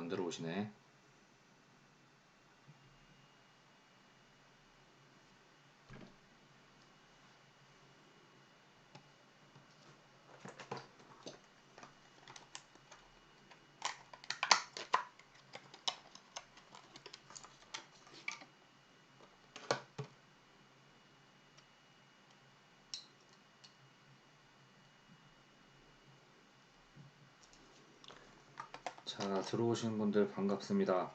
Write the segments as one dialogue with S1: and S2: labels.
S1: 안 들어오시네. 자, 들어오신 분들 반갑습니다.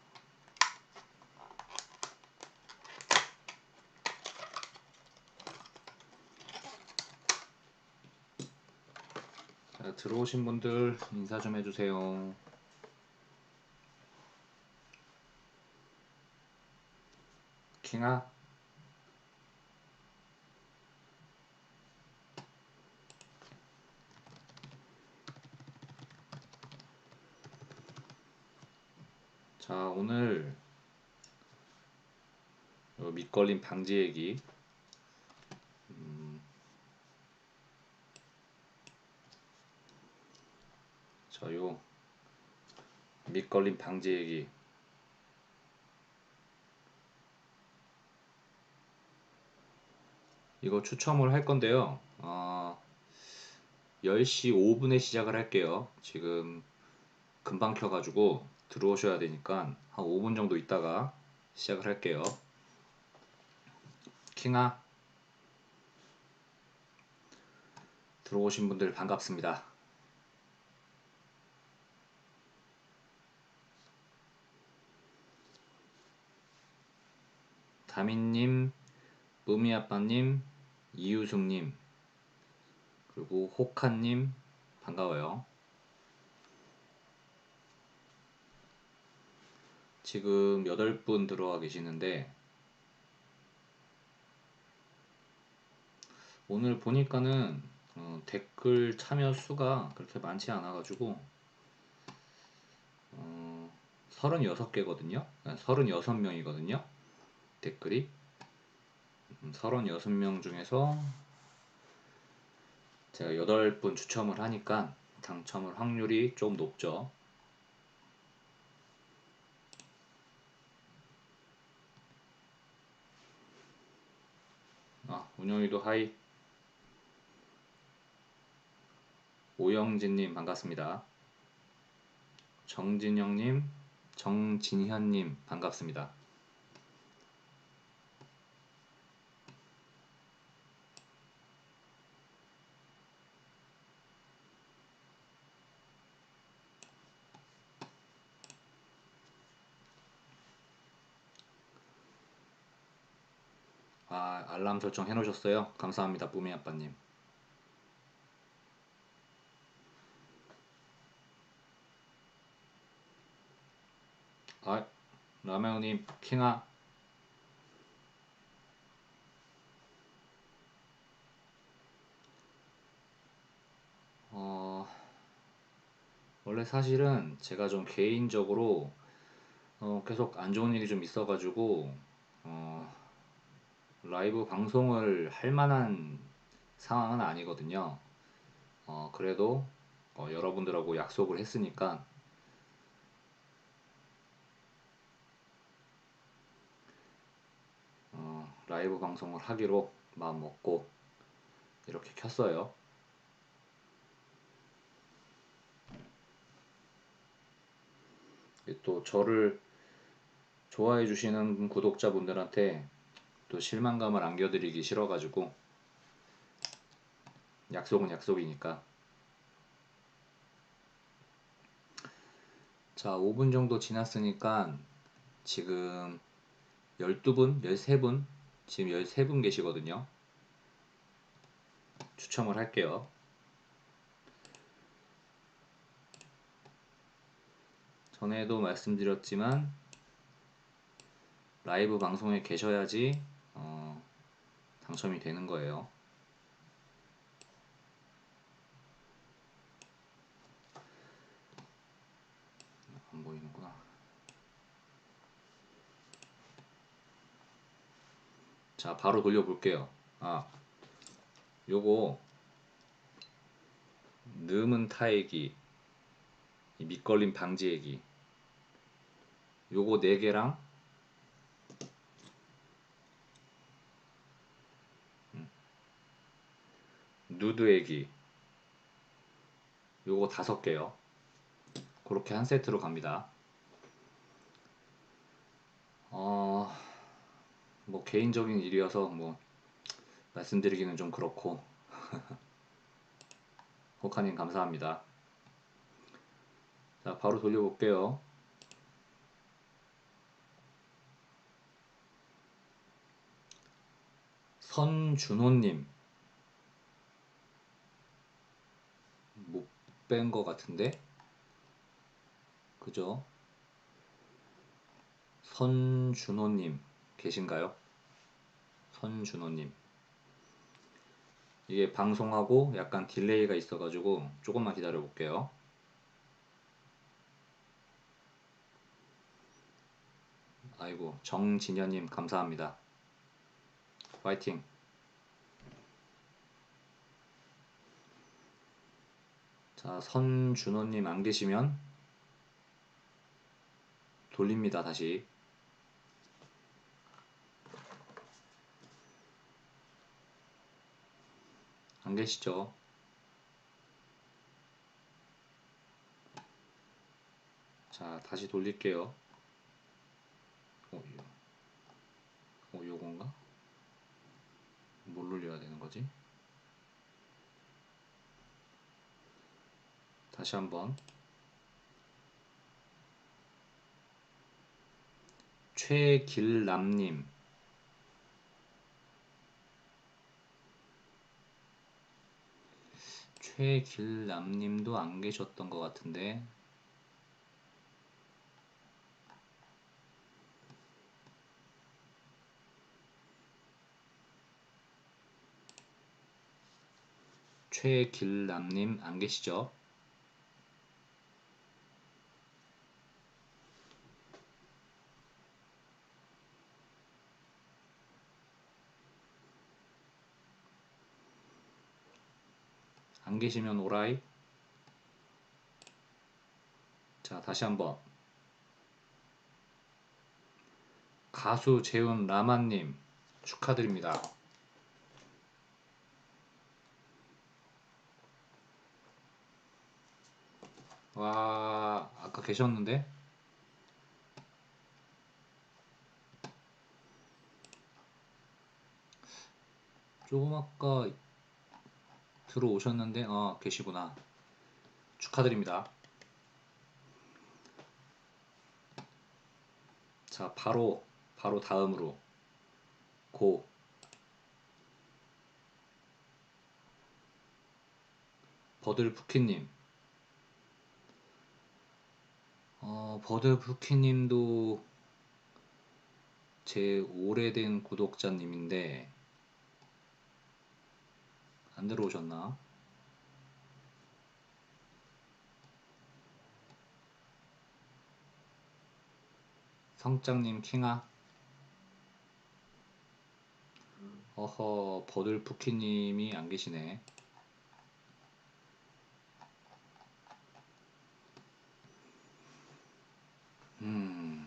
S1: 자, 들어오신 분들 인사 좀 해주세요. 킹아, 자, 오늘 요 밑걸림 방지 얘기. 음, 자, 요 밑걸림 방지 얘기. 이거 추첨을 할 건데요. 어, 10시 5분에 시작을 할게요. 지금 금방 켜가지고 들어오셔야 되니까 한 5분 정도 있다가 시작을 할게요. 킹아 들어오신 분들 반갑습니다. 다민님, 뽀미아빠님, 이유숙님, 그리고 호카님 반가워요. 지금 8분 들어와 계시는데 오늘 보니까는 어, 댓글 참여 수가 그렇게 많지 않아 가지고 어, 36개거든요. 36명이거든요 댓글이. 36명 음, 중에서 제가 8분 추첨을 하니까 당첨을 확률이 좀 높죠 아, 운영이도 하이. 오영진님 반갑습니다. 정진영님, 정진현님 반갑습니다. 아, 알람 설정 해놓으셨어요? 감사합니다, 뿌미 아빠님. 아, 라메오님, 킹아. 어, 원래 사실은 제가 좀 개인적으로 어, 계속 안 좋은 일이 좀 있어가지고 어, 라이브 방송을 할 만한 상황은 아니거든요. 어, 그래도 어, 여러분들하고 약속을 했으니까 어, 라이브 방송을 하기로 마음 먹고 이렇게 켰어요. 또 저를 좋아해 주시는 구독자분들한테 또 실망감을 안겨드리기 싫어가지고 약속은 약속이니까. 자 5분 정도 지났으니까 지금 12분, 13분 지금 13분 계시거든요. 추첨을 할게요. 전에도 말씀드렸지만 라이브 방송에 계셔야지 당첨이 되는 거예요. 안 보이는구나. 자, 바로 돌려볼게요. 아, 요거 느은 타액이 밑걸림 방지액이 요거 4개랑 음. 누드 애기 요거 다섯 개요. 그렇게 한 세트로 갑니다. 어, 뭐 개인적인 일이어서 뭐 말씀드리기는 좀 그렇고 호카님 감사합니다. 자, 바로 돌려볼게요. 선준호님 못 뺀 것 같은데 그죠? 선준호님 계신가요? 선준호님 이게 방송하고 약간 딜레이가 있어가지고 조금만 기다려 볼게요. 아이고 정진현님 감사합니다. 파이팅. 자 선준호님 안 계시면 돌립니다 다시. 안 계시죠? 자, 다시 돌릴게요. 어, 어 요건가? 뭘 올려야 되는 거지? 다시 한번. 최길남님. 최길남님도 안 계셨던 것 같은데. 최길남님 안 계시죠? 안 계시면 오라이. 자, 다시 한번. 가수 재훈 라마님 축하드립니다. 와, 아까 계셨는데? 조금 아까 들어오셨는데, 어, 계시구나. 축하드립니다. 자, 바로, 바로 다음으로. 고. 버들푸키님. 어, 버들푸키님도 제 오래된 구독자님인데, 안 들어오셨나? 성장님 킹아. 어허 버들푸키님이 안 계시네. 음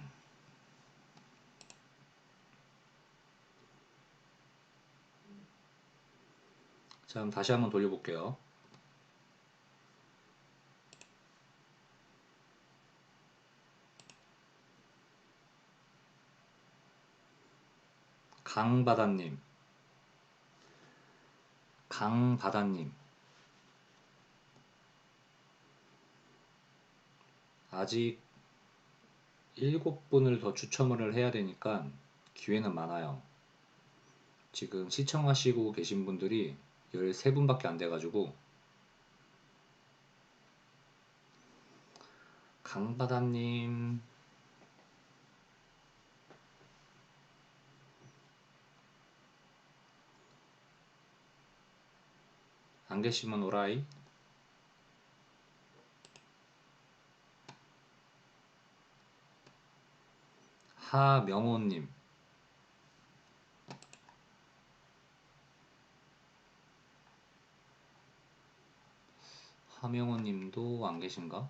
S1: 자, 그럼 다시 한번 돌려볼게요. 강바다님, 강바다님, 아직 일곱 분을 더 추첨을 해야 되니까 기회는 많아요. 지금 시청하시고 계신 분들이 13분밖에 안 돼가지고 강바다님 안 계시면 오라이. 하명호님 하명호 님도 안 계신가?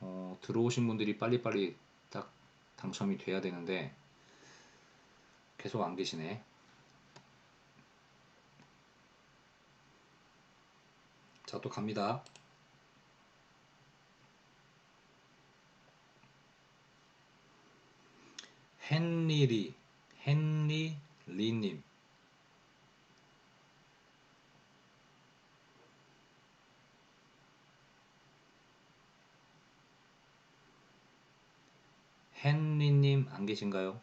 S1: 어, 들어오신 분들이 빨리빨리 딱 당첨이 돼야 되는데 계속 안 계시네. 자, 또 갑니다. 헨리리 헨리 리님. 헨리님 안 계신가요?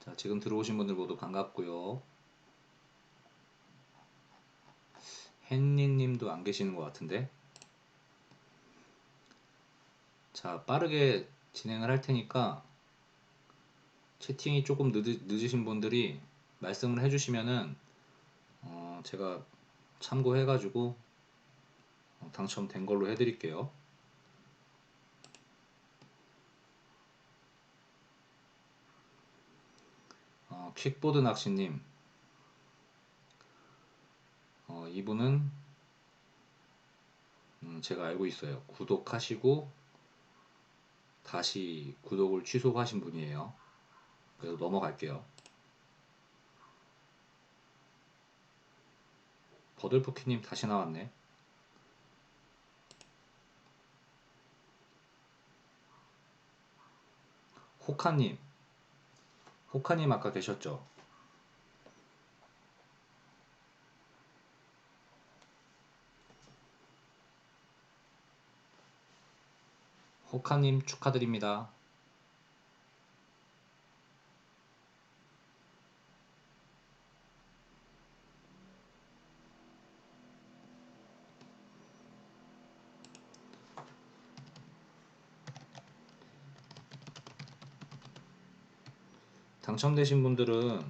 S1: 자, 지금 들어오신 분들 모두 반갑고요. 헨리님도 안 계시는 것 같은데. 자, 빠르게 진행을 할 테니까 채팅이 조금 늦으, 늦으 신 분들이 말씀을 해주시면은 어, 제가 참고해 가지고 어, 당첨된 걸로 해드릴게요. 어, 킥보드 낚시님, 어, 이분은 음, 제가 알고 있어요. 구독하시고 다시 구독을 취소하신 분이에요. 그래서 넘어갈게요. 버들포키님 다시 나왔네. 호카님, 호카님 아까 계셨죠? 호카님 축하드립니다. 당첨되신 분들은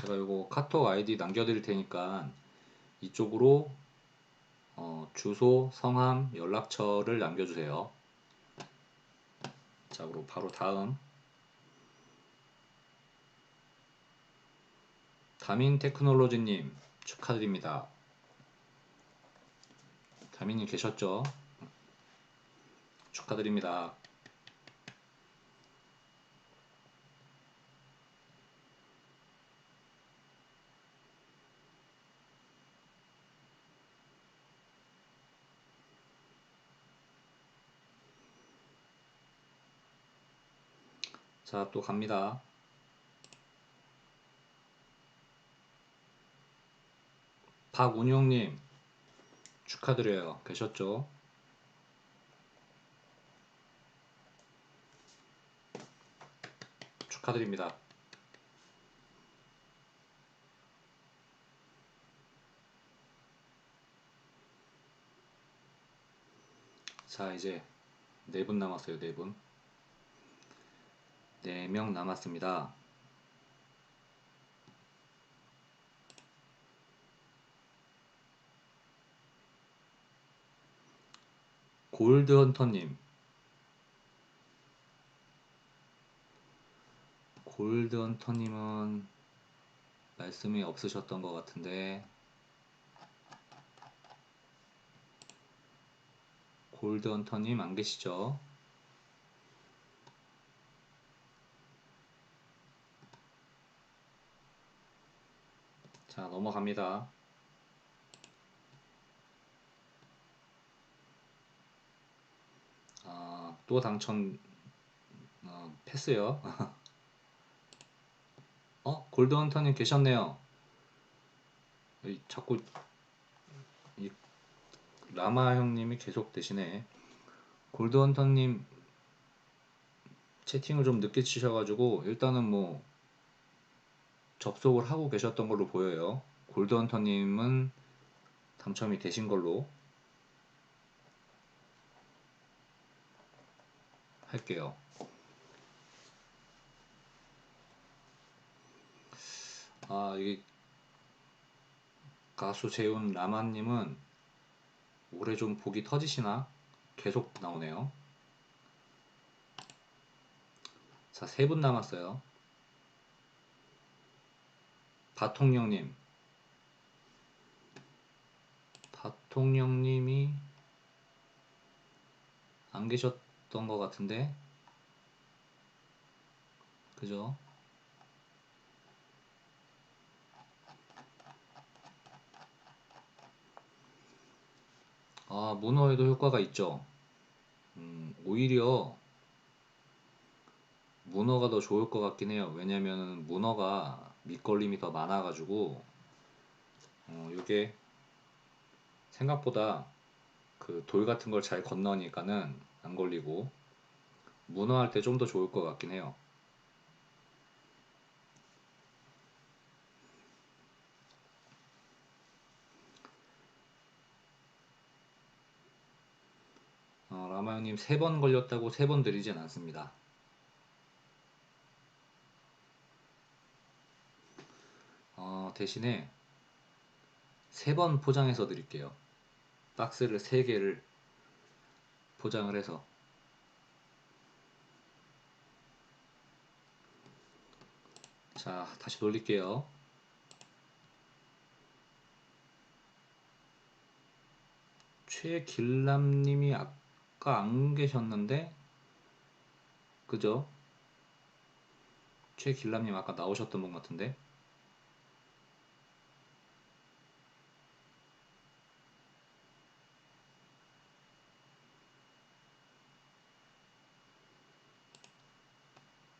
S1: 제가 이거 카톡 아이디 남겨드릴 테니까 이쪽으로 어, 주소, 성함, 연락처를 남겨주세요. 자, 그리고 바로 다음 다민 테크놀로지님 축하드립니다. 다민님 계셨죠? 축하드립니다. 자, 또 갑니다. 박운용님 축하드려요. 계셨죠? 축하드립니다. 자, 이제 네 분 남았어요. 네 분. 네명 남았습니다. 골드헌터님 골드헌터님은 말씀이 없으셨던 것 같은데 골드헌터님 안 계시죠? 자 넘어갑니다. 아, 또 당첨 어, 패스요. 어 골드헌터님 계셨네요. 이, 자꾸 이 라마 형님이 계속 되시네. 골드헌터님 채팅을 좀 늦게 치셔가지고 일단은 뭐 접속을 하고 계셨던 걸로 보여요. 골드헌터님은 당첨이 되신 걸로 할게요. 아, 이 가수 재훈 라마님은 올해 좀 복이 터지시나? 계속 나오네요. 자, 세 분 남았어요. 바통령님. 바통령님이 안 계셨던 것 같은데? 그죠? 아 문어에도 효과가 있죠. 음, 오히려 문어가 더 좋을 것 같긴 해요. 왜냐면 문어가 밑걸림이 더 많아 가지고 어, 이게 생각보다 그 돌 같은 걸 잘 건너니까는 안 걸리고 문어 할 때 좀 더 좋을 것 같긴 해요. 어, 라마요님 세 번 걸렸다고 세 번 드리진 않습니다 어, 대신에 세 번 포장해서 드릴게요. 박스를 세 개를 포장을 해서 자 다시 돌릴게요. 최길남님이 아까 안 계셨는데 그죠? 최길남님 아까 나오셨던 분 같은데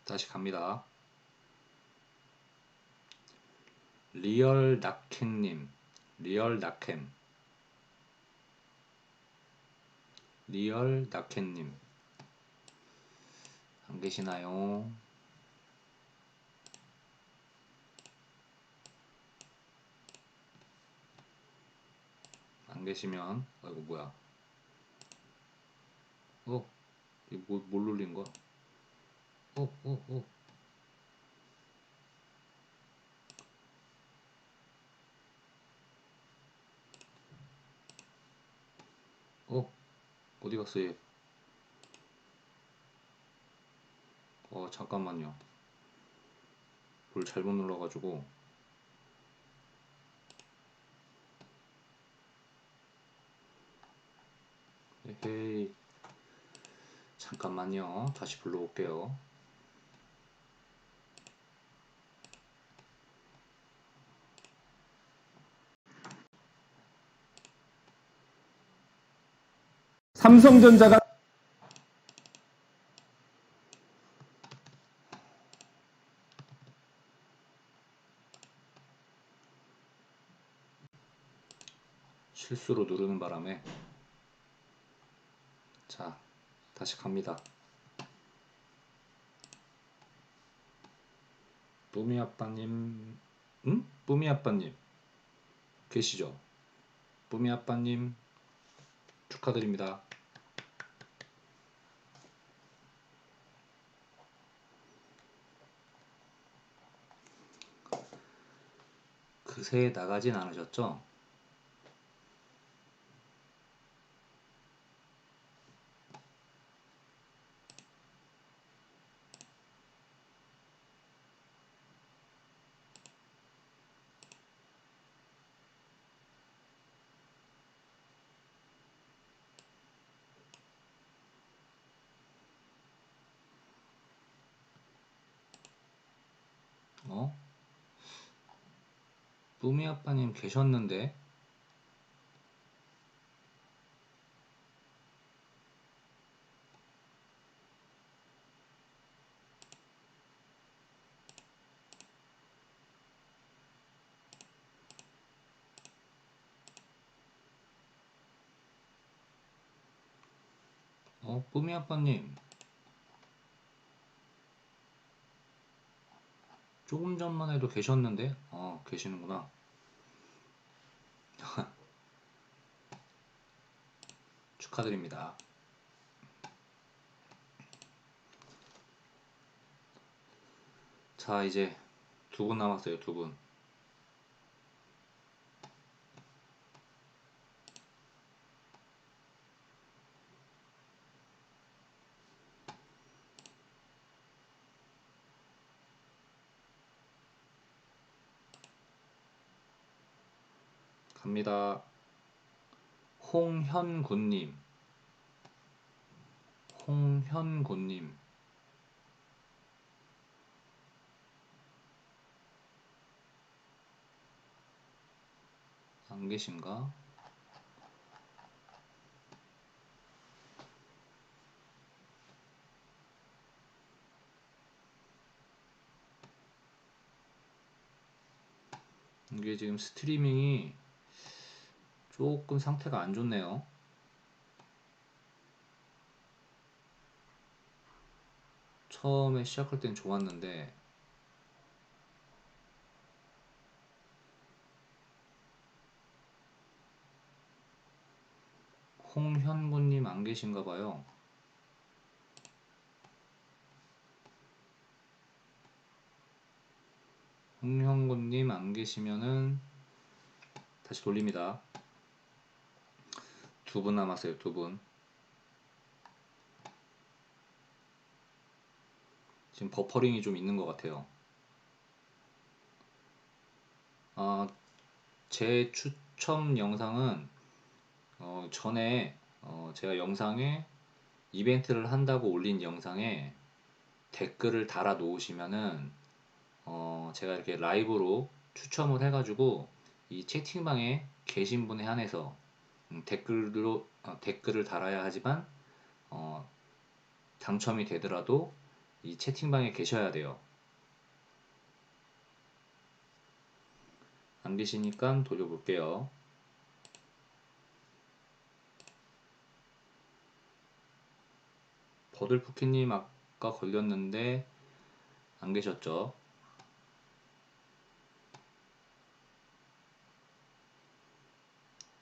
S1: 다시 갑니다. 리얼 낙캔님, 리얼 낙캔, 리얼 낙캔님, 안 계시나요? 안 계시면, 아이고 뭐야? 어, 이거 뭐, 뭘 눌린 거야? 어, 어, 어. 어, 어디 갔어 얘? 어, 잠깐만요. 뭘 잘못 눌러가지고. 에헤이. 잠깐만요. 다시 불러올게요.
S2: 삼성전자가
S1: 실수로 누르는 바람에 자 다시 갑니다 뿌미 아빠님 응? 뿌미 아빠님 계시죠? 뿌미 아빠님 축하드립니다 그새 나가진 않으셨죠? 어? 뿌미 아빠님 계셨는데 어? 뿌미 아빠님 조금 전만 해도 계셨는데? 어 계시는구나. 축하드립니다. 자 이제 두 분 남았어요 두분 갑니다. 홍현군님, 홍현군님. 안 계신가? 이게 지금 스트리밍이 조금 상태가 안 좋네요. 처음에 시작할 땐 좋았는데 홍현구님 안 계신가 봐요. 홍현구님 안 계시면은 다시 돌립니다. 두 분 남았어요, 두 분. 지금 버퍼링이 좀 있는 것 같아요. 아, 제 추첨 영상은 어, 전에 어, 제가 영상에 이벤트를 한다고 올린 영상에 댓글을 달아 놓으시면은 어, 제가 이렇게 라이브로 추첨을 해가지고 이 채팅방에 계신 분에 한해서 음, 댓글로 어, 댓글을 달아야 하지만 어, 당첨이 되더라도 이 채팅방에 계셔야 돼요. 안 계시니까 돌려볼게요. 버들푸키님 아까 걸렸는데 안 계셨죠?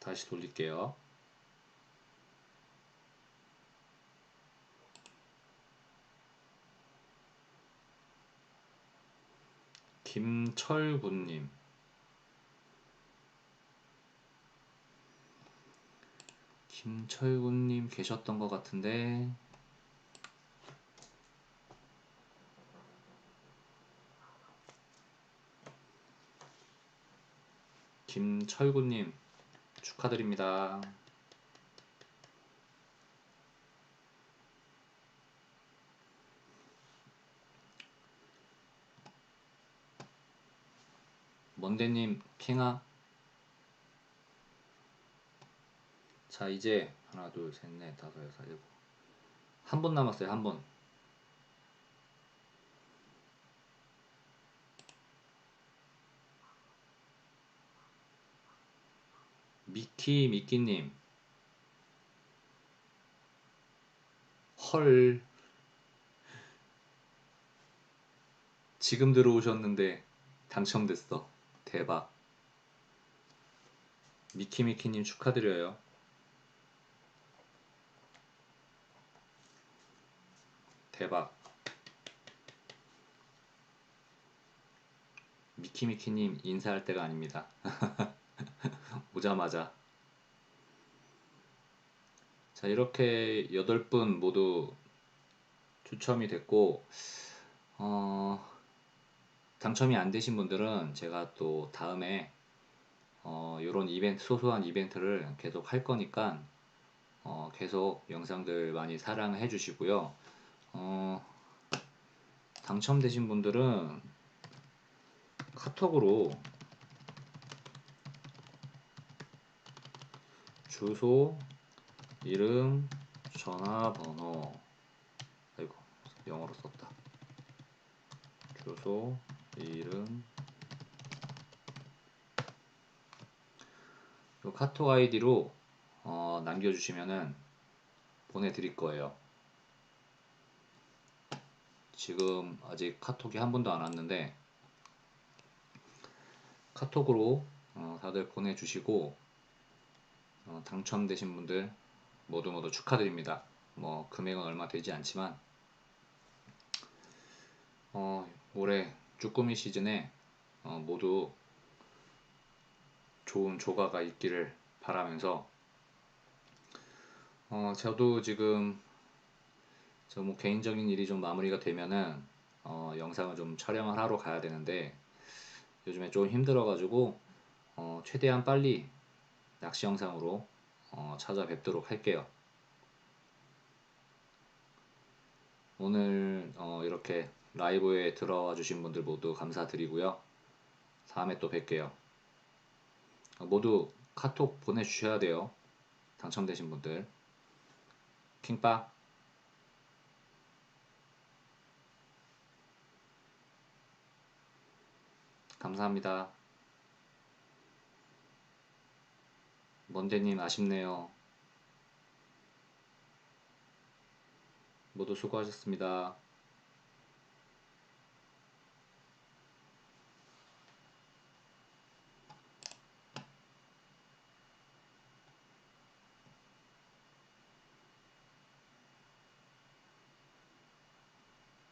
S1: 다시 돌릴게요. 김철군님. 김철군님 계셨던 것 같은데 김철구님 축하드립니다. 먼데님 킹아 자 이제 하나 둘 셋 넷 다섯 여섯 일곱 한분 남았어요 한 분. 미키 미키님. 헐. 지금 들어오셨는데 당첨됐어? 대박. 미키미키님 축하드려요. 대박. 미키미키님 인사할 때가 아닙니다 오자마자. 자 이렇게 8분 모두 추첨이 됐고 어, 당첨이 안 되신 분들은 제가 또 다음에 어, 이런 이벤트 소소한 이벤트를 계속 할 거니까 어, 계속 영상들 많이 사랑해 주시고요. 어, 당첨되신 분들은 카톡으로 주소, 이름, 전화번호. 아이고, 영어로 썼다. 주소, 이름. 요 카톡 아이디로 어, 남겨주시면은 보내드릴 거예요. 지금 아직 카톡이 한 번도 안 왔는데 카톡으로 어, 다들 보내주시고 어, 당첨되신 분들 모두 모두 축하드립니다. 뭐 금액은 얼마 되지 않지만 어, 올해 쭈꾸미 시즌에 어, 모두 좋은 조가가 있기를 바라면서 어, 저도 지금 저 뭐 개인적인 일이 좀 마무리가 되면은 어, 영상을 좀 촬영을 하러 가야 되는데 요즘에 좀 힘들어가지고 어, 최대한 빨리 낚시 영상으로 어, 찾아뵙도록 할게요. 오늘 어, 이렇게 라이브에 들어와 주신 분들 모두 감사드리고요. 다음에 또 뵐게요. 어, 모두 카톡 보내주셔야 돼요. 당첨되신 분들. 킹빠. 감사합니다. 먼데님 아쉽네요. 모두 수고하셨습니다.